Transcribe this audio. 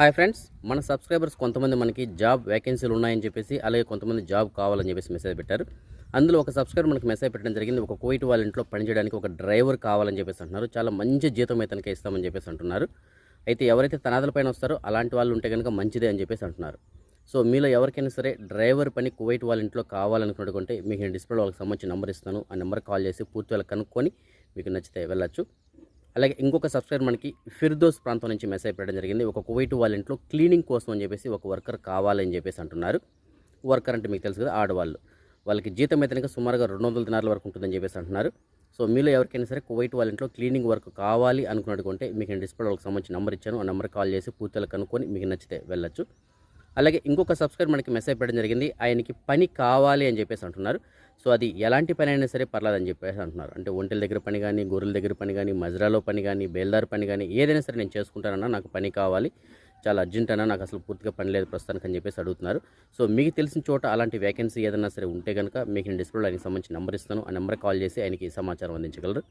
Hi friends మన subscribers కొంతమంది మనకి జాబ్ వేకెన్సీలు ఉన్నాయని చెప్పేసి అలాగే కొంతమంది జాబ్ కావాలని చెప్పేసి మెసేజ్ పెట్టారు. అందులో ఒక సబ్స్క్రైబర్ మనకి మెసేజ్ పెట్టడం జరిగింది. ఒక కోయిట్ వాళ్ళ ఇంట్లో పనిచేయడానికి ఒక డ్రైవర్ కావాలని చెప్పేసి అంటున్నారు. చాలా మంచి జీతం అయితే తనకి ఇస్తామని చెప్పేసి అంటున్నారు. అయితే ఎవరైతే తనాదల పైన వస్తారో అలాంటి వాళ్ళు ఉంటే కనుక మంచిదే అని చెప్పేసి అంటున్నారు. సో మీలో ఎవరికైనా సరే డ్రైవర్ పని కువైట్ వాళ్ళ ఇంట్లో కావాలనుకున్నటువంటి మీకు నేను డిస్ప్లే వాళ్ళకి సంబంధించిన నెంబర్ ఇస్తాను. ఆ నెంబర్ కాల్ చేసి పూర్తి వాళ్ళకి కనుక్కొని మీకు నచ్చితే వెళ్ళచ్చు. అలాగే ఇంకొక సబ్స్క్రైబర్ మనకి ఫిర్దోస్ ప్రాంతం నుంచి మెసేజ్ పెట్టడం జరిగింది. ఒక కువైట్ వాళ్ళ ఇంట్లో క్లీనింగ్ కోసం అని చెప్పేసి ఒక వర్కర్ కావాలని చెప్పేసి అంటున్నారు. వర్కర్ అంటే మీకు తెలుసు కదా ఆడవాళ్ళు. వాళ్ళకి జీతం అయితే సుమారుగా రెండు వందల దినాల వరకు ఉంటుందని చెప్పేసి అంటున్నారు. సో మీలో ఎవరికైనా సరే కువైట్ వాళ్ళ ఇంట్లో క్లీనింగ్ వర్క్ కావాలి అనుకున్నట్టుకుంటే మీకు నేను డిస్ప్లే వాళ్ళకి సంబంధించిన నెంబర్ ఇచ్చాను. ఆ నెంబర్ కాల్ చేసి పూర్తిగా కనుక్కొని మీకు నచ్చితే వెళ్ళచ్చు. అలాగే ఇంకొక సబ్స్క్రైబర్ మనకి మెసేజ్ పెట్టడం జరిగింది. ఆయనకి పని కావాలి అని చెప్పేసి అంటున్నారు. సో అది ఎలాంటి పని అయినా సరే పర్లేదని చెప్పేసి అంటున్నారు. అంటే ఒంటెల దగ్గర పని కానీ గొర్రెల దగ్గర పని కానీ మజ్రాలో పని కానీ బేల్దార్ పని కానీ ఏదైనా సరే నేను చేసుకుంటానన్నా నాకు పని కావాలి. చాలా అర్జెంట్ అన్నా నాకు అసలు పూర్తిగా పని లేదు ప్రస్తుతానికి అని చెప్పేసి అడుగుతున్నారు. సో మీకు తెలిసిన చోట అలాంటి వేకెన్సీ ఏదైనా సరే ఉంటే కనుక మీకు నేను డిస్ప్లేలో ఆయనకి సంబంధించి నెంబర్ ఇస్తాను. ఆ నెంబర్ కాల్ చేసి ఆయనకి సమాచారం అందించగలరు.